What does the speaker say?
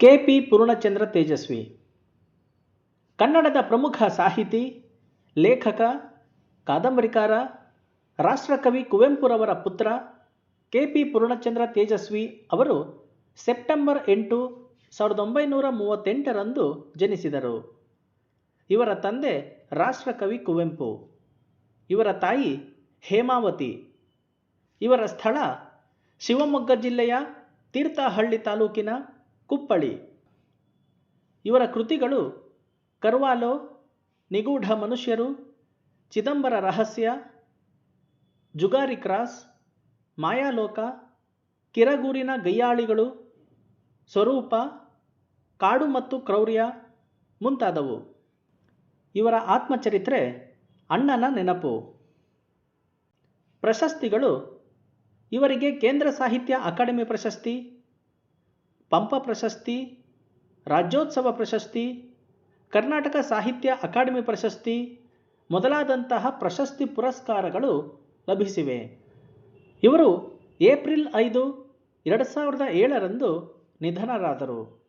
K P Purnachandra Tejasvi. ಕನ್ನಡದ ಪ್ರಮುಖ ಸಾಹಿತಿ, ಲೇಖಕ, ಕಾದಂಬರಿಕಾರ, ರಾಷ್ಟ್ರಕವಿ ಕುವೆಂಪುರವರ ಪುತ್ರ ಕೆ ಪಿ ಪೂರ್ಣಚಂದ್ರ ತೇಜಸ್ವಿ ಅವರು ಸೆಪ್ಟೆಂಬರ್ ಎಂಟು ಸಾವಿರದ ಒಂಬೈನೂರ ಮೂವತ್ತೆಂಟರಂದು ಜನಿಸಿದರು. ಇವರ ತಂದೆ ರಾಷ್ಟ್ರಕವಿ ಕುವೆಂಪು. ಇವರ ತಾಯಿ ಹೇಮಾವತಿ. ಇವರ ಸ್ಥಳ ಶಿವಮೊಗ್ಗ ಜಿಲ್ಲೆಯ ತೀರ್ಥಹಳ್ಳಿ ತಾಲೂಕಿನ ಕುಪ್ಪಳಿ. ಇವರ ಕೃತಿಗಳು ಕರ್ವಾಲೋ, ನಿಗೂಢ ಮನುಷ್ಯರು, ಚಿದಂಬರ ರಹಸ್ಯ, ಜುಗಾರಿ ಕ್ರಾಸ್, ಮಾಯಾಲೋಕ, ಕಿರಗೂರಿನ ಗಯ್ಯಾಳಿಗಳು ಸ್ವರೂಪ, ಕಾಡು ಮತ್ತು ಕ್ರೌರ್ಯ ಮುಂತಾದವು. ಇವರ ಆತ್ಮಚರಿತ್ರೆ ಅಣ್ಣನ ನೆನಪು. ಪ್ರಶಸ್ತಿಗಳು ಇವರಿಗೆ ಕೇಂದ್ರ ಸಾಹಿತ್ಯ ಅಕಾಡೆಮಿ ಪ್ರಶಸ್ತಿ ಪಂಪ ಪ್ರಶಸ್ತಿ, ರಾಜ್ಯೋತ್ಸವ ಪ್ರಶಸ್ತಿ, ಕರ್ನಾಟಕ ಸಾಹಿತ್ಯ ಅಕಾಡೆಮಿ ಪ್ರಶಸ್ತಿ ಮೊದಲಾದಂತಹ ಪ್ರಶಸ್ತಿ ಪುರಸ್ಕಾರಗಳು ಲಭಿಸಿವೆ. ಇವರು ಏಪ್ರಿಲ್ ಐದು, ಎರಡು ಸಾವಿರದ ಏಳರಂದು ನಿಧನರಾದರು.